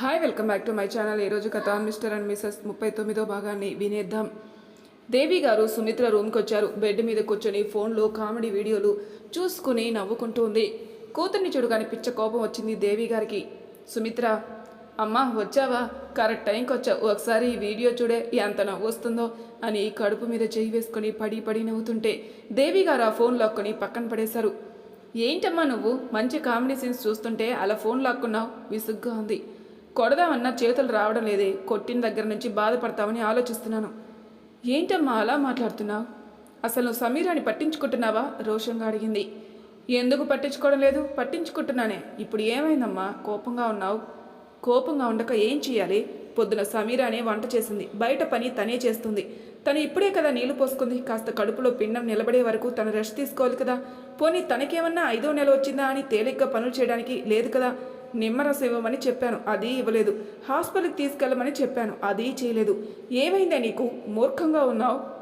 Hi welcome back to my channel ఈరోజు కథ mister and missus ముప్పై తొమ్మిదో భాగాన్ని వినేద్దాం. దేవి గారు సుమిత్ర రూమ్కి వచ్చారు. బెడ్ మీద కూర్చొని ఫోన్లో కామెడీ వీడియోలు చూసుకుని నవ్వుకుంటూ ఉంది. కూతుర్ని చూడగానే పిచ్చ కోపం వచ్చింది దేవి గారికి. సుమిత్ర అమ్మా వచ్చావా? కరెక్ట్ టైంకి వచ్చావు. ఒకసారి ఈ వీడియో చూడే ఎంత నవ్వు వస్తుందో అని కడుపు మీద చేయి వేసుకొని పడి పడి నవ్వుతుంటే దేవి గారు ఆ ఫోన్ లాక్కొని పక్కన పడేశారు. ఏంటమ్మా నువ్వు? మంచి కామెడీ సీన్స్ చూస్తుంటే అలా ఫోన్ లాక్కున్నావు? విసుగ్గా ఉంది. కొడదామన్నా చేతులు రావడం లేదే. కొట్టిన దగ్గర నుంచి బాధపడతామని ఆలోచిస్తున్నాను. ఏంటమ్మా అలా మాట్లాడుతున్నావు? అసలు నువ్వు సమీరాని పట్టించుకుంటున్నావా? రోషంగా అడిగింది. ఎందుకు పట్టించుకోవడం లేదు? పట్టించుకుంటున్నానే. ఇప్పుడు ఏమైందమ్మా? కోపంగా ఉన్నావు? కోపంగా ఉండక ఏం చేయాలి పొద్దున సమీరానే వంట చేసింది. బయట పని తనే చేస్తుంది. తను ఇప్పుడే కదా నీళ్ళు పోసుకుంది. కాస్త కడుపులో పిండం నిలబడే వరకు తను రెస్ట్ తీసుకోవాలి కదా. పోనీ తనకేమన్నా ఐదో నెల వచ్చిందా అని తేలిగ్గా పనులు చేయడానికి లేదు కదా. నిమ్మరసం ఇవ్వమని చెప్పాను. అది ఇవ్వలేదు. హాస్పిటల్కి తీసుకెళ్ళమని చెప్పాను. అది చేయలేదు. ఏమైందా నీకు? మూర్ఖంగా ఉన్నావు?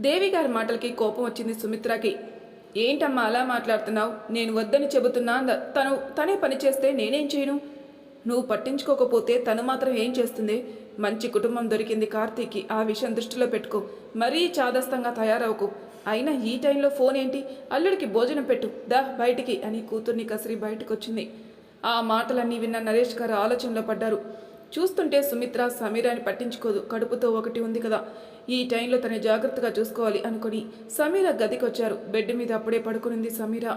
దేవి గారి మాటలకి కోపం వచ్చింది సుమిత్రకి. ఏంటమ్మా అలా మాట్లాడుతున్నావు? నేను వద్దని చెబుతున్నా తను తనే పని చేస్తే నేనేం చేయను? నువ్వు పట్టించుకోకపోతే తను మాత్రం ఏం చేస్తుంది? మంచి కుటుంబం దొరికింది కార్తీక్కి. ఆ విషయం దృష్టిలో పెట్టుకో. మరీ చాదస్తంగా తయారవకు అయినా ఈ టైంలో ఫోన్ ఏంటి? అల్లుడికి భోజనం పెట్టు. దా బయటికి అని కూతుర్ని కసిరి బయటకొచ్చింది. ఆ మాటలన్నీ విన్న నరేష్ గారు ఆలోచనలో పడ్డారు. చూస్తుంటే సుమిత్ర సమీరాని పట్టించుకోదు. కడుపుతో ఒకటి ఉంది కదా. ఈ టైంలో తను జాగ్రత్తగా చూసుకోవాలి అనుకుని సమీర గదికి వచ్చారు బెడ్ మీద అప్పుడే పడుకునింది సమీర.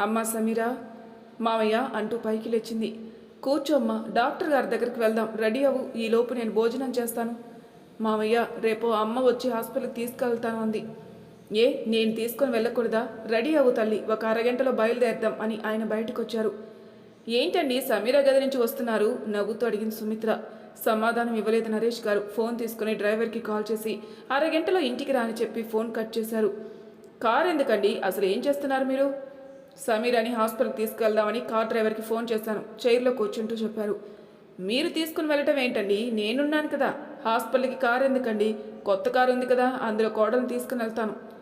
అమ్మా సమీరా మావయ్య అంటూ పైకి లేచింది. కూర్చోమ్మ డాక్టర్ గారి దగ్గరికి వెళ్దాం. రెడీ అవ్వు. ఈ లోపు నేను భోజనం చేస్తాను. మావయ్య రేపు అమ్మ వచ్చి హాస్పిటల్కి తీసుకెళ్తాను అంది. ఏ నేను తీసుకొని వెళ్ళకూడదా? రెడీ అవ్వు తల్లి. ఒక అరగంటలో బయలుదేరదాం అని ఆయన బయటకు వచ్చారు ఏంటండి సమీర గది నుంచి వస్తున్నారు? నవ్వుతూ అడిగింది సుమిత్ర. సమాధానం ఇవ్వలేదు నరేష్ గారు. ఫోన్ తీసుకుని డ్రైవర్కి కాల్ చేసి అరగంటలో ఇంటికి రాని చెప్పి ఫోన్ కట్ చేశారు. కార్ ఎందుకండి? అసలు ఏం చేస్తున్నారు మీరు? సమీర్ అని హాస్పిటల్కి తీసుకెళ్దామని కార్ డ్రైవర్కి ఫోన్ చేశాను. చైర్లో కూర్చుంటూ చెప్పారు. మీరు తీసుకుని వెళ్ళటం ఏంటండి? నేనున్నాను కదా. హాస్పిటల్కి కార్ ఎందుకండి? కొత్త కారు ఉంది కదా. అందులో కోడలు తీసుకుని వెళ్తాను.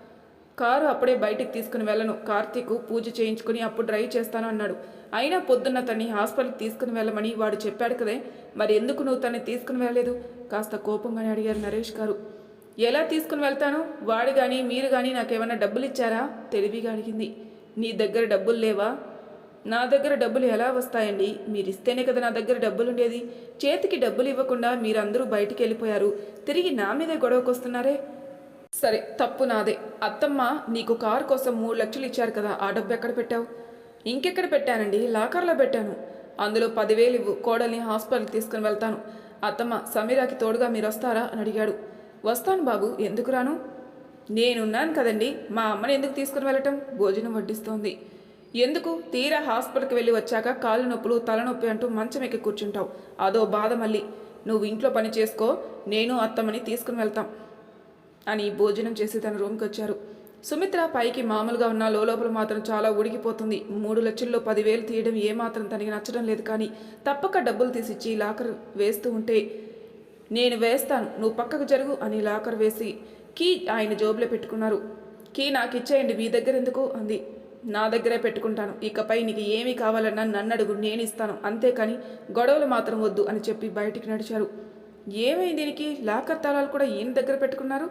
కారు అప్పుడే బయటికి తీసుకుని వెళ్ళను. కార్తీక్ పూజ చేయించుకుని అప్పుడు డ్రైవ్ చేస్తాను అన్నాడు. అయినా పొద్దున్న తన్ని హాస్పిటల్కి తీసుకుని వెళ్ళమని వాడు చెప్పాడు కదే. మరి ఎందుకు నువ్వు తన్ని తీసుకుని వెళ్ళలేదు? కాస్త కోపంగానే అడిగారు నరేష్ గారు. ఎలా తీసుకుని వెళ్తాను? వాడు కానీ మీరు కానీ నాకేమైనా డబ్బులు ఇచ్చారా? తెలివిగా అడిగింది. నీ దగ్గర డబ్బులు లేవా? నా దగ్గర డబ్బులు ఎలా వస్తాయండి? మీరు ఇస్తేనే కదా నా దగ్గర డబ్బులు ఉండేది చేతికి డబ్బులు ఇవ్వకుండా మీరందరూ బయటికి వెళ్ళిపోయారు. తిరిగి నా మీదే గొడవకు వస్తున్నారే సరే తప్పు నాదే. అత్తమ్మ నీకు కారు కోసం మూడు లక్షలు ఇచ్చారు కదా ఆ డబ్బు ఎక్కడ పెట్టావు? ఇంకెక్కడ పెట్టానండి? లాకర్లో పెట్టాను. అందులో పదివేలు ఇవ్వు కోడల్ని హాస్పిటల్కి తీసుకుని వెళ్తాను. అత్తమ్మ సమీరాకి తోడుగా మీరు వస్తారా? అని అడిగాడు. వస్తాను బాబు ఎందుకు రాను? నేనున్నాను కదండి మా అమ్మని ఎందుకు తీసుకుని వెళ్ళటం? భోజనం వడ్డిస్తోంది. ఎందుకు? తీరా హాస్పిటల్కి వెళ్ళి వచ్చాక కాళ్ళు నొప్పులు తలనొప్పి అంటూ మంచం ఎక్కి కూర్చుంటావు. అదో బాధ మళ్ళీ. నువ్వు ఇంట్లో పని చేసుకో నేను అత్తమ్మని తీసుకుని వెళ్తాం. అని భోజనం చేసి తన రూమ్కి వచ్చారు సుమిత్ర పైకి మామూలుగా ఉన్న లోపల మాత్రం చాలా ఉడికిపోతుంది. మూడు లక్షల్లో పదివేలు తీయడం ఏమాత్రం తనకి నచ్చడం లేదు కానీ తప్పక డబ్బులు తీసిచ్చి లాకర్ వేస్తూ ఉంటే నేను వేస్తాను నువ్వు పక్కకు జరుగు అని లాకర్ వేసి కీ ఆయన జోబులో పెట్టుకున్నారు. కీ నాకు ఇచ్చేయండి మీ దగ్గర ఎందుకు? అంది. నా దగ్గరే పెట్టుకుంటాను ఇకపై నీకు ఏమి కావాలన్నా నన్ను అడుగు నేను ఇస్తాను అంతేకాని గొడవలు మాత్రం వద్దు అని చెప్పి బయటికి నడిచారు. ఏమైంది దీనికి? లాకర్ తాళాలు కూడా ఈయన దగ్గర పెట్టుకున్నారు?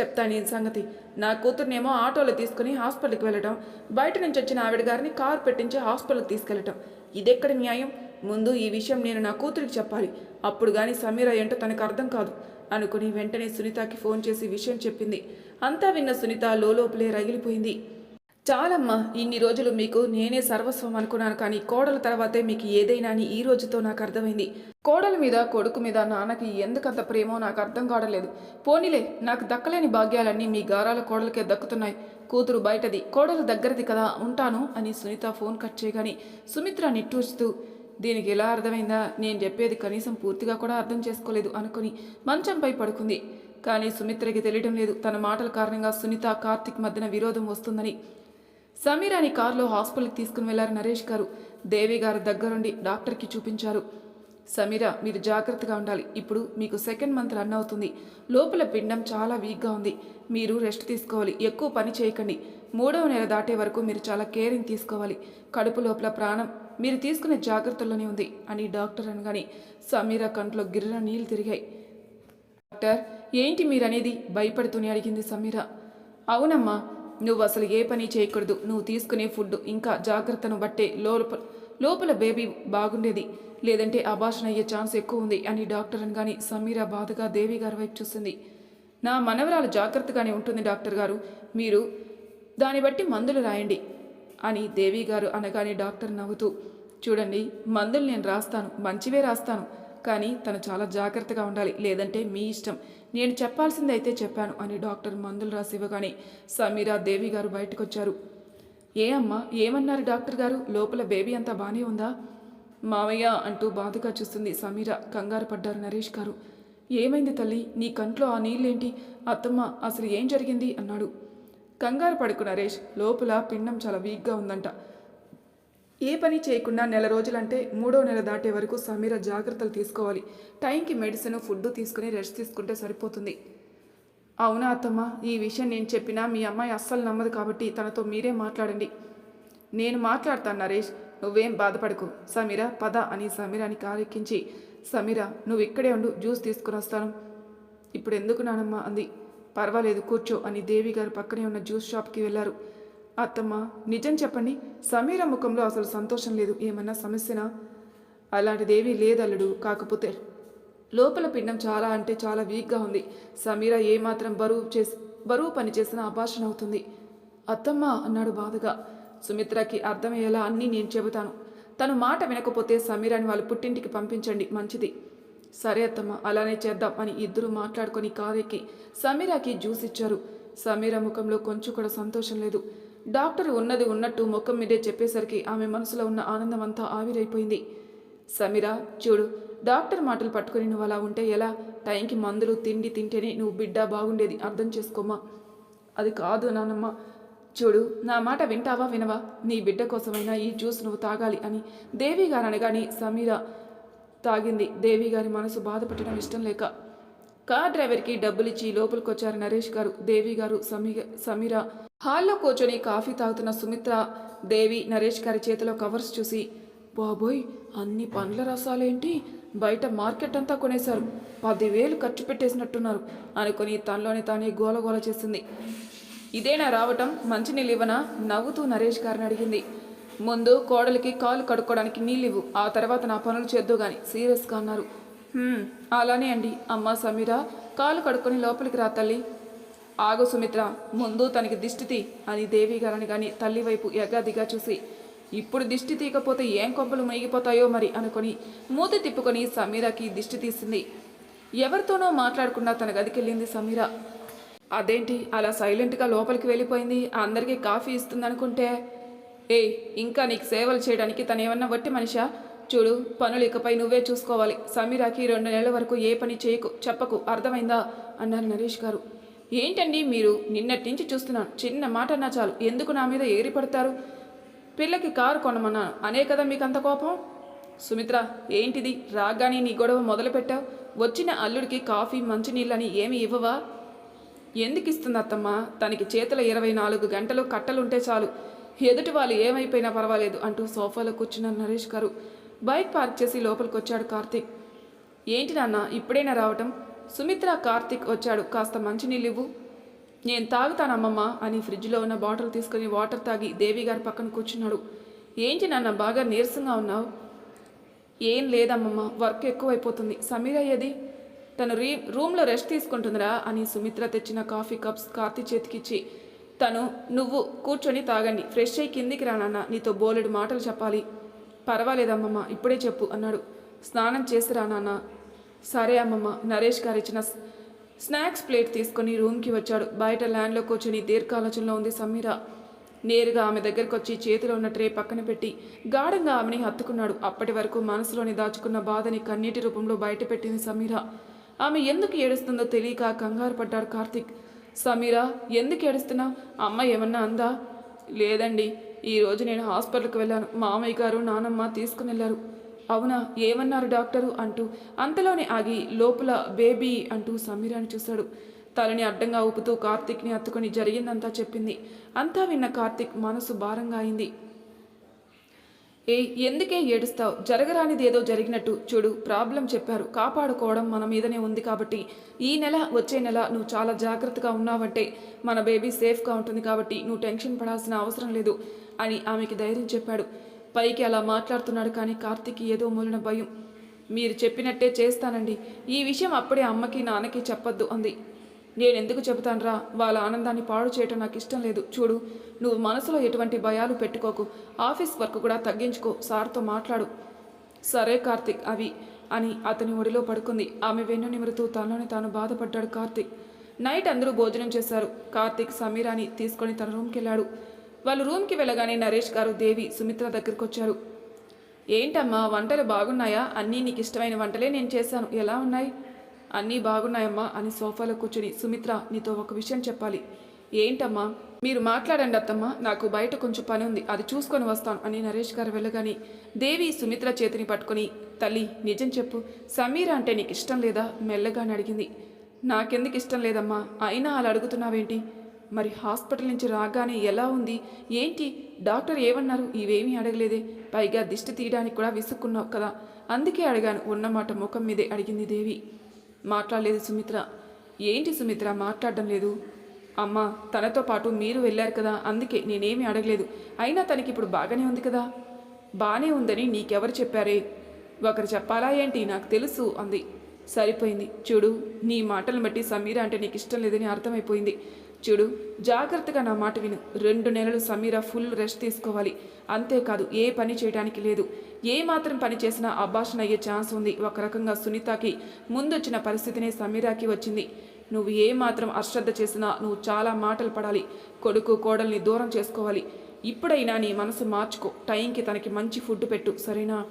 చెప్తాను ఈయన సంగతి. నా కూతుర్నేమో ఆటోలో తీసుకుని హాస్పిటల్కి వెళ్ళటం బయట నుంచి వచ్చిన ఆవిడ గారిని కారు పెట్టించి హాస్పిటల్కి తీసుకెళ్ళటం. ఇదెక్కడ న్యాయం? ముందు ఈ విషయం నేను నా కూతురికి చెప్పాలి. అప్పుడు కానీ సమీర ఏంటో తనకు అర్థం కాదు. అనుకుని వెంటనే సునీతకి ఫోన్ చేసి విషయం చెప్పింది. అంతా విన్న సునీత లోపలే రగిలిపోయింది. చాలమ్మా ఇన్ని రోజులు మీకు నేనే సర్వస్వం అనుకున్నాను కానీ కోడల తర్వాతే మీకు ఏదైనా అని ఈ రోజుతో నాకు అర్థమైంది. కోడల మీద కొడుకు మీద నాన్నకి ఎందుకంత ప్రేమో నాకు అర్థం కావడలేదు పోనీలే నాకు దక్కలేని భాగ్యాలన్నీ మీ గారాల కోడలకే దక్కుతున్నాయి. కూతురు బయటది కోడలు దగ్గరది కదా ఉంటాను అని సునీత ఫోన్ కట్ చేయగాని సుమిత్ర నిట్టూర్చుతూ దీనికి ఎలా అర్థమైందా? నేను చెప్పేది కనీసం పూర్తిగా కూడా అర్థం చేసుకోలేదు అనుకుని మంచంపై పడుకుంది. కానీ సుమిత్రకి తెలియడం లేదు. తన మాటల కారణంగా సునీత కార్తిక్ మధ్యన విరోధం వస్తుందని సమీరాని కారులో హాస్పిటల్కి తీసుకుని వెళ్ళారు నరేష్ గారు. దేవి గారు దగ్గరుండి డాక్టర్కి చూపించారు. సమీర మీరు జాగ్రత్తగా ఉండాలి. ఇప్పుడు మీకు సెకండ్ మంత్ రన్ అవుతుంది. లోపల పిండం చాలా వీక్గా ఉంది. మీరు రెస్ట్ తీసుకోవాలి. ఎక్కువ పని చేయకండి. మూడవ నెల దాటే వరకు మీరు చాలా కేరింగ్ తీసుకోవాలి. కడుపు లోపల ప్రాణం మీరు తీసుకునే జాగ్రత్తల్లోనే ఉంది అని డాక్టర్ అనగానే సమీర కంట్లో గిర్ర నీళ్ళు తిరిగాయి. డాక్టర్ ఏంటి మీరనేది? భయపడుతూనే అడిగింది సమీర. అవునమ్మా నువ్వు అసలు ఏ పని చేయకూడదు. నువ్వు తీసుకునే ఫుడ్ ఇంకా జాగ్రత్తను బట్టే లోపల లోపల బేబీ బాగుండేది. లేదంటే అభాషణ అయ్యే ఛాన్స్ ఎక్కువ ఉంది అని డాక్టర్ అనగానే సమీర బాధగా దేవి గారి వైపు చూసింది. నా మనవరాలు జాగ్రత్తగానే ఉంటుంది డాక్టర్ గారు. మీరు దాన్ని బట్టి మందులు రాయండి అని దేవి గారు అనగానే డాక్టర్ నవ్వుతూ చూడండి మందులు నేను రాస్తాను మంచివే రాస్తాను. కానీ తను చాలా జాగ్రత్తగా ఉండాలి. లేదంటే మీ ఇష్టం. నేను చెప్పాల్సింది అయితే చెప్పాను అని డాక్టర్ మందులు రాసివ్వగానే సమీరా దేవి గారు బయటకు వచ్చారు ఏ అమ్మా ఏమన్నారు డాక్టర్ గారు? లోపల బేబీ అంతా బాగానే ఉందా? మావయ్య అంటూ బాధగా చూస్తుంది సమీర. కంగారు పడ్డారు నరేష్ గారు. ఏమైంది తల్లి? నీ కంట్లో ఆ నీళ్ళేంటి? అత్తమ్మ అసలు ఏం జరిగింది? అన్నాడు. కంగారు పడుకు నరేష్. లోపల పిండం చాలా వీక్గా ఉందంట. ఏ పని చేయకుండా నెల రోజులంటే మూడో నెల దాటే వరకు సమీర జాగ్రత్తలు తీసుకోవాలి. టైంకి మెడిసిన్ ఫుడ్ తీసుకుని రెస్ట్ తీసుకుంటే సరిపోతుంది. అవునా అత్తమ్మ? ఈ విషయం నేను చెప్పినా మీ అమ్మాయి అస్సలు నమ్మదు కాబట్టి తనతో మీరే మాట్లాడండి. నేను మాట్లాడతాను నరేష్ నువ్వేం బాధపడకు. సమీర పద అని సమీరాని కారెక్కించి సమీర నువ్వు ఇక్కడే ఉండు జ్యూస్ తీసుకుని వస్తాను. ఇప్పుడు ఎందుకు నానమ్మ అంది. పర్వాలేదు కూర్చో అని దేవి గారు పక్కనే ఉన్న జ్యూస్ షాప్కి వెళ్ళారు. అత్తమ్మ నిజం చెప్పండి. సమీర ముఖంలో అసలు సంతోషం లేదు. ఏమన్నా సమస్యనా? అలాంటిదేమీ లేదల్లుడు కాకపోతే. లోపల పిండం చాలా అంటే చాలా వీక్గా ఉంది. సమీర ఏమాత్రం బరువు చేసి బరువు పని చేసినా అభాషణ అవుతుంది. అత్తమ్మ అన్నాడు బాధగా. సుమిత్రకి అర్థమయ్యేలా అన్నీ నేను చెబుతాను. తను మాట వినకపోతే సమీరాని వాళ్ళు పుట్టింటికి పంపించండి. మంచిది. సరే అత్తమ్మ అలానే చేద్దాం అని ఇద్దరు మాట్లాడుకొని కారెక్కి సమీరాకి జ్యూస్ ఇచ్చారు. సమీర ముఖంలో కొంచెం కూడా సంతోషం లేదు. డాక్టర్ ఉన్నది ఉన్నట్టు ముఖం మీదే చెప్పేసరికి ఆమె మనసులో ఉన్న ఆనందం అంతా ఆవిరైపోయింది. సమీరా చూడు డాక్టర్ మాటలు పట్టుకుని నువ్వు అలా ఉంటే ఎలా? టైంకి మందులు తిండి తింటేనే నువ్వు బిడ్డ బాగుండేది అర్థం చేసుకోమ్మా అది కాదు నానమ్మ. చూడు నా మాట వింటావా వినవా? నీ బిడ్డ కోసమైనా ఈ జ్యూస్ నువ్వు తాగాలి అని దేవి గారు అనగాని సమీర తాగింది. దేవి గారి మనసు బాధపెట్టడం ఇష్టం లేక కార్ డ్రైవర్కి డబ్బులిచ్చి లోపలికి వచ్చారు నరేష్ గారు దేవి గారు సమీ సమీర. హాల్లో కూర్చొని కాఫీ తాగుతున్న సుమిత్ర దేవి నరేష్ గారి చేతిలో కవర్స్ చూసి బాబోయ్ అన్ని పండ్ల రసాలేంటి? బయట మార్కెట్ అంతా కొనేశారు. పదివేలు ఖర్చు పెట్టేసినట్టున్నారు అనుకుని తనలోని తానే గోలగోల చేసింది. ఇదేనా రావటం? మంచినీళ్ళు ఇవ్వనా నవ్వుతూ నరేష్ గారిని అడిగింది. ముందు కోడలికి కాలు కడుక్కోవడానికి నీళ్ళివ్వు ఆ తర్వాత నా పనులు చేద్దు కానీ సీరియస్గా అన్నారు. అలానే అండి అమ్మ సమీర. కాలు కడుక్కొని లోపలికి రా తల్లి. ఆగు సుమిత్ర ముందు తనకి దిష్టితి అని దేవి గారని కానీ తల్లి వైపు ఎగాదిగా చూసి. ఇప్పుడు దిష్టి తీయకపోతే ఏం కొంపలు మునిగిపోతాయో మరి అనుకొని మూతి తిప్పుకొని సమీరకి దిష్టి తీసింది. ఎవరితోనో మాట్లాడకుండా తన గదికెళ్ళింది సమీర. అదేంటి అలా సైలెంట్గా లోపలికి వెళ్ళిపోయింది అందరికీ కాఫీ ఇస్తుందనుకుంటే? ఏ ఏయ్ ఇంకా నీకు సేవలు చేయడానికి తను ఏమన్నా వట్టి మనిషా? చూడు పనులు ఇకపై నువ్వే చూసుకోవాలి. సమీరాకి రెండు నెలల వరకు ఏ పని చేయకు చెప్పకు. అర్థమైందా? అన్నారు నరేష్ గారు. ఏంటండి మీరు? నిన్నటి నుంచి చూస్తున్నాను. చిన్న మాట అన్నా చాలు. ఎందుకు నా మీద ఏరిపడతారు పిల్లకి కారు కొనమన్నాను. అనే కదా మీకు అంత కోపం? సుమిత్ర ఏంటిది? రాగానే నీ గొడవ మొదలుపెట్టావు? వచ్చిన అల్లుడికి కాఫీ మంచినీళ్ళని ఏమి ఇవ్వవా? ఎందుకు ఇస్తుంది అత్తమ్మ? తనకి చేతుల ఇరవై నాలుగు గంటలు కట్టలుంటే చాలు. ఎదుటి వాళ్ళు ఏమైపోయినా పర్వాలేదు అంటూ సోఫాలో కూర్చున్న నరేష్ గారు. బైక్ పార్క్ చేసి లోపలికి వచ్చాడు కార్తీక్. ఏంటి నాన్న ఇప్పుడైనా రావటం? సుమిత్ర కార్తీక్ వచ్చాడు. కాస్త మంచినీళ్ళివ్వు నేను తాగుతానమ్మమ్మ అని ఫ్రిడ్జ్లో ఉన్న బాటిల్ తీసుకుని వాటర్ తాగి దేవి గారి పక్కన కూర్చున్నాడు. ఏంటి నాన్న బాగా నీరసంగా ఉన్నావు? ఏం లేదమ్మమ్మ వర్క్ ఎక్కువైపోతుంది. సమీర ఏది? తను రీ రూమ్లో రెస్ట్ తీసుకుంటుందిరా అని సుమిత్ర తెచ్చిన కాఫీ కప్స్ కార్తీ చేతికిచ్చి తను నువ్వు కూర్చొని తాగండి. ఫ్రెష్ అయ్యి కిందికి రానన్న నీతో బోలెడు మాటలు చెప్పాలి. పర్వాలేదమ్మమ్మ ఇప్పుడే చెప్పు అన్నాడు. స్నానం చేసి రా నాన్న. సరే అమ్మమ్మ నరేష్ గారు ఇచ్చిన స్నాక్స్ ప్లేట్ తీసుకొని రూమ్కి వచ్చాడు. బయట ల్యాండ్లో కూర్చొని దీర్ఘ ఆలోచనలో ఉంది సమీర. నేరుగా ఆమె దగ్గరకు వచ్చి చేతిలో ఉన్న ట్రే పక్కన పెట్టి గాఢంగా ఆమెని హత్తుకున్నాడు. అప్పటి వరకు మనసులోని దాచుకున్న బాధని కన్నీటి రూపంలో బయట పెట్టింది సమీర. ఆమె ఎందుకు ఏడుస్తుందో తెలియక కంగారు పడ్డాడు కార్తిక్. సమీర ఎందుకు ఏడుస్తున్నావు అమ్మ ఏమన్నా అందా? లేదండి. ఈ రోజు నేను హాస్పిటల్కి వెళ్ళాను. మామయ్య గారు నానమ్మ తీసుకుని వెళ్ళారు. అవునా? ఏమన్నారు డాక్టరు? అంటూ అంతలోనే ఆగి లోపల బేబీ అంటూ సమీరాని చూశాడు. తలని అడ్డంగా ఊపుతూ కార్తీక్ని హత్తుకొని జరిగిందంతా చెప్పింది. అంతా విన్న కార్తీక్ మనసు భారంగా అయింది. ఏ ఎందుకే ఏడుస్తావు? జరగరానిది ఏదో జరిగినట్టు చూడు ప్రాబ్లం చెప్పారు. కాపాడుకోవడం మన మీదనే ఉంది కాబట్టి ఈ నెల వచ్చే నెల నువ్వు చాలా జాగ్రత్తగా ఉన్నావంటే మన బేబీ సేఫ్గా ఉంటుంది కాబట్టి నువ్వు టెన్షన్ పడాల్సిన అవసరం లేదు అని ఆమెకి ధైర్యం చెప్పాడు. పైకి అలా మాట్లాడుతున్నాడు కానీ కార్తీక్ ఏదో మూలన భయం. మీరు చెప్పినట్టే చేస్తానండి. ఈ విషయం అప్పుడే అమ్మకి నాన్నకి చెప్పొద్దు అంది. నేను ఎందుకు చెబుతానురా? వాళ్ళ ఆనందాన్ని పాడు చేయటం నాకు ఇష్టం లేదు. చూడు నువ్వు మనసులో ఎటువంటి భయాలు పెట్టుకోకు. ఆఫీస్ వర్క్ కూడా తగ్గించుకో. సార్తో మాట్లాడు. సరే కార్తిక్ అవి అని అతని ఒడిలో పడుకుంది. ఆమె వెన్ను నిమురుతూ తనలోనే తాను బాధపడ్డాడు కార్తిక్. నైట్ అందరూ భోజనం చేశారు. కార్తిక్ సమీరాని తీసుకొని తన రూమ్కి వెళ్ళాడు వాళ్ళు రూమ్కి వెళ్ళగానే నరేష్ గారు దేవి సుమిత్ర దగ్గరికి వచ్చారు ఏంటమ్మా వంటలు బాగున్నాయా? అన్నీ నీకు ఇష్టమైన వంటలే నేను చేశాను. ఎలా ఉన్నాయి? అన్నీ బాగున్నాయమ్మా అని సోఫాలో కూర్చుని సుమిత్ర నీతో ఒక విషయం చెప్పాలి. ఏంటమ్మా? మీరు మాట్లాడండి అత్తమ్మ. నాకు బయట కొంచెం పని ఉంది. అది చూసుకొని వస్తాను అని నరేష్ గారు వెళ్ళగాని దేవి సుమిత్ర చేతిని పట్టుకుని తల్లి నిజం చెప్పు. సమీర అంటే నీకు ఇష్టం లేదా? మెల్లగాని అడిగింది. నాకెందుకు ఇష్టం లేదమ్మా. అయినా అలా అడుగుతున్నావేంటి? మరి హాస్పిటల్ నుంచి రాగానే ఎలా ఉంది? ఏంటి? డాక్టర్ ఏమన్నారు? ఇవేమీ అడగలేదే. పైగా దిష్టి తీయడానికి కూడా విసుక్కున్నావు కదా. అందుకే అడిగాను. ఉన్నమాట ముఖం మీదే అడిగింది దేవి. మాట్లాడలేదు సుమిత్ర. ఏంటి సుమిత్ర? మాట్లాడడం లేదు. అమ్మ తనతో పాటు మీరు వెళ్ళారు కదా అందుకే నేనేమి అడగలేదు. అయినా తనకి ఇప్పుడు బాగానే ఉంది కదా. బాగానే ఉందని నీకెవరు చెప్పారే? ఒకరు చెప్పాలా ఏంటి? నాకు తెలుసు అంది. సరిపోయింది. చూడు నీ మాటలను బట్టి సమీర అంటే నీకు ఇష్టం లేదని అర్థమైపోయింది. చూడు జాగ్రత్తగా నా మాట విను. రెండు నెలలు సమీర ఫుల్ రెస్ట్ తీసుకోవాలి. అంతేకాదు ఏ పని చేయడానికి లేదు. ఏ మాత్రం పని చేసినా అభాషణ అయ్యే ఛాన్స్ ఉంది. ఒక రకంగా సునీతకి ముందొచ్చిన పరిస్థితినే సమీరాకి వచ్చింది. నువ్వు ఏ మాత్రం అశ్రద్ధ చేసినా నువ్వు చాలా మాటలు పడాలి. కొడుకు కోడల్ని దూరం చేసుకోవాలి. ఇప్పుడైనా నీ మనసు మార్చుకో. టైంకి తనకి మంచి ఫుడ్ పెట్టు. సరేనా?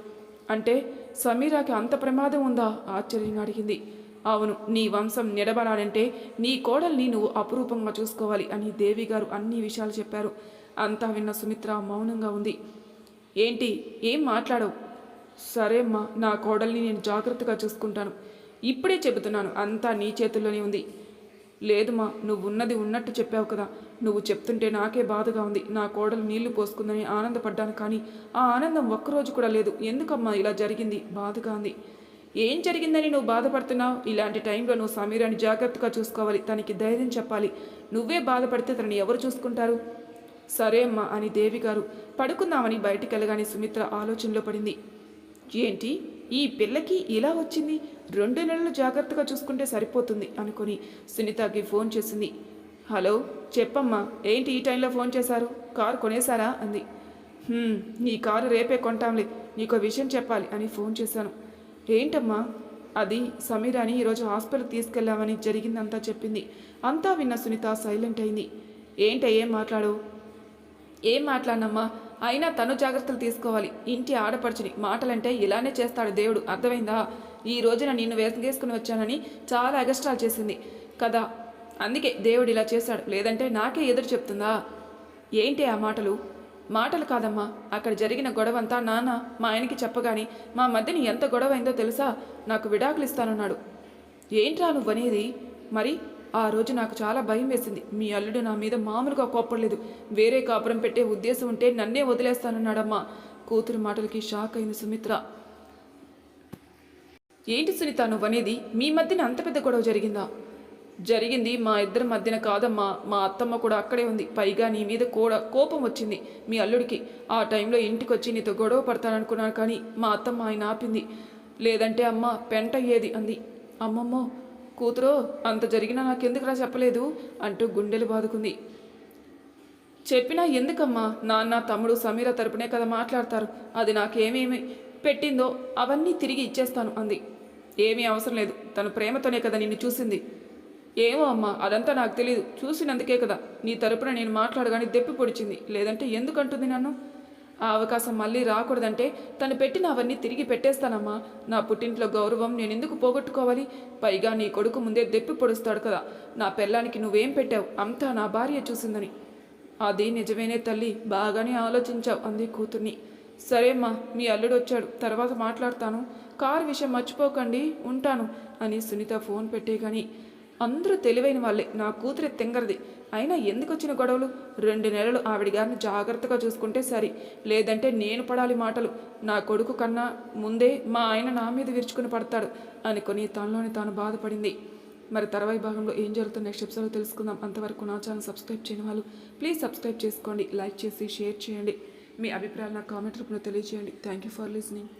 అంటే సమీరాకి అంత ప్రమాదం ఉందా? ఆశ్చర్యంగా అడిగింది. అవును నీ వంశం నిడబడాలంటే నీ కోడల్ని నువ్వు అపురూపంగా చూసుకోవాలి అని దేవి గారు అన్ని విషయాలు చెప్పారు. అంతా విన్న సుమిత్ర మౌనంగా ఉంది. ఏంటి ఏం మాట్లాడవు? సరే అమ్మా నా కోడల్ని నేను జాగ్రత్తగా చూసుకుంటాను. ఇప్పుడే చెబుతున్నాను అంతా నీ చేతుల్లోనే ఉంది. లేదుమా నువ్వు ఉన్నది ఉన్నట్టు చెప్పావు కదా. నువ్వు చెప్తుంటే నాకే బాధగా ఉంది. నా కోడలు నీళ్ళు పోసుకుందని ఆనందపడ్డాను కానీ ఆ ఆనందం ఒక్కరోజు కూడా లేదు. ఎందుకమ్మా ఇలా జరిగింది? బాధగా ఉంది. ఏం జరిగిందని నువ్వు బాధపడుతున్నావు? ఇలాంటి టైంలో నువ్వు సమీరాన్ని జాగ్రత్తగా చూసుకోవాలి. తనకి ధైర్యం చెప్పాలి. నువ్వే బాధపడితే తనని ఎవరు చూసుకుంటారు? సరే అమ్మా అని దేవి గారు పడుకుందామని బయటికి వెళ్ళగానే సుమిత్ర ఆలోచనలో పడింది. ఏంటి? ఈ పిల్లకి ఇలా వచ్చింది? రెండు నెలలు జాగ్రత్తగా చూసుకుంటే సరిపోతుంది అనుకుని సునీతకి ఫోన్ చేసింది. హలో చెప్పమ్మా ఏంటి ఈ టైంలో ఫోన్ చేశారు? కారు కొనేశారా? అంది. నీ కారు రేపే కొంటాంలే నీకు విషయం చెప్పాలి అని ఫోన్ చేశాను. ఏంటమ్మా? అది సమీరాని ఈరోజు హాస్పిటల్కి తీసుకెళ్ళామని జరిగిందంతా చెప్పింది. అంతా విన్న సునీత సైలెంట్ అయింది. ఏంట ఏం మాట్లాడు ఏం మాట్లాడినమ్మా? అయినా తను జాగ్రత్తలు తీసుకోవాలి. ఇంటి ఆడపడుచుని మాటలంటే ఇలానే చేస్తాడు దేవుడు. అర్థమైందా? ఈ రోజున నిన్ను వేసుకుని వచ్చానని చాలా ఎగస్ట్రాల్ చేసింది. కదా? అందుకే దేవుడు ఇలా చేశాడు. లేదంటే నాకే ఎదురు చెప్తుందా? ఏంటి ఆ మాటలు? మాటలు కాదమ్మా అక్కడ జరిగిన గొడవంతా నాన్న మా ఆయనకి చెప్పగాని మా మధ్యని ఎంత గొడవ తెలుసా? నాకు విడాకులు ఇస్తానన్నాడు ఏంట్రా నువ్వనేది? మరి ఆ రోజు నాకు చాలా భయం వేసింది. మీ అల్లుడు నా మీద మామూలుగా కోప్పడలేదు. వేరే కాపురం పెట్టే ఉద్దేశం ఉంటే నన్నే వదిలేస్తానన్నాడమ్మా. కూతురు మాటలకి షాక్ అయింది సుమిత్ర. ఏంటి సునీత నువ్వనేది? మీ మధ్యన అంత పెద్ద గొడవ జరిగిందా? జరిగింది. మా ఇద్దరి మధ్యన కాదమ్మా మా అత్తమ్మ కూడా అక్కడే ఉంది. పైగా నీ మీద కూడా కోపం వచ్చింది మీ అల్లుడికి. ఆ టైంలో ఇంటికి వచ్చి నీతో గొడవ పడతాననుకున్నాను కానీ మా అత్తమ్మ ఆయన ఆపింది. లేదంటే అమ్మ పెంట అయ్యేది అంది. అమ్మమ్మో కూతురో అంత జరిగినా నాకెందుకురా చెప్పలేదు అంటూ గుండెలు బాదుకుంది. చెప్పినా ఎందుకమ్మా నాన్న తమ్ముడు సమీర తరపునే కదా మాట్లాడతారు. అది నాకేమేమి పెట్టిందో అవన్నీ తిరిగి ఇచ్చేస్తాను అంది. ఏమీ అవసరం లేదు. తన ప్రేమతోనే కదా నిన్ను చూసింది. ఏమో అమ్మా అదంతా నాకు తెలియదు చూసినందుకే కదా నీ తరపున నేను మాట్లాడగానే దెప్పి పొడిచింది. లేదంటే ఎందుకంటుంది నన్ను? ఆ అవకాశం మళ్ళీ రాకూడదంటే తను పెట్టిన అవన్నీ తిరిగి పెట్టేస్తానమ్మా. నా పుట్టింట్లో గౌరవం నేను ఎందుకు పోగొట్టుకోవాలి? పైగా నీ కొడుకు ముందే దెప్పి పొడుస్తాడు కదా. నా పెళ్ళానికి నువ్వేం పెట్టావు? అంతా నా భార్య చూసిందని. అది నిజమేనే తల్లి బాగానే ఆలోచించావు అంది కూతుర్ని. సరేమ్మా మీ అల్లుడు వచ్చాడు తర్వాత మాట్లాడతాను. కారు విషయం మర్చిపోకండి ఉంటాను అని సునీత ఫోన్ పెట్టే కానీ అందరూ తెలివైన వాళ్ళే. నా కూతురి తెంగరది. అయినా ఎందుకు వచ్చిన గొడవలు? రెండు నెలలు ఆవిడ గారిని జాగ్రత్తగా చూసుకుంటే సరి. లేదంటే నేను పడాలి మాటలు. నా కొడుకు కన్నా ముందే మా ఆయన నా మీద విరుచుకుని పడతాడు అనుకుని తనలోని తాను బాధపడింది. మరి తర్వాయి భాగంలో ఏం జరుగుతుంది నెక్స్ట్ ఎపిసోడ్లో తెలుసుకుందాం. అంతవరకు నా ఛానల్ సబ్స్క్రైబ్ చేయని వాళ్ళు ప్లీజ్ సబ్స్క్రైబ్ చేసుకోండి లైక్ చేసి షేర్ చేయండి. మీ అభిప్రాయాలు నా కామెంట్ రూపంలో తెలియజేయండి. Thank you for listening.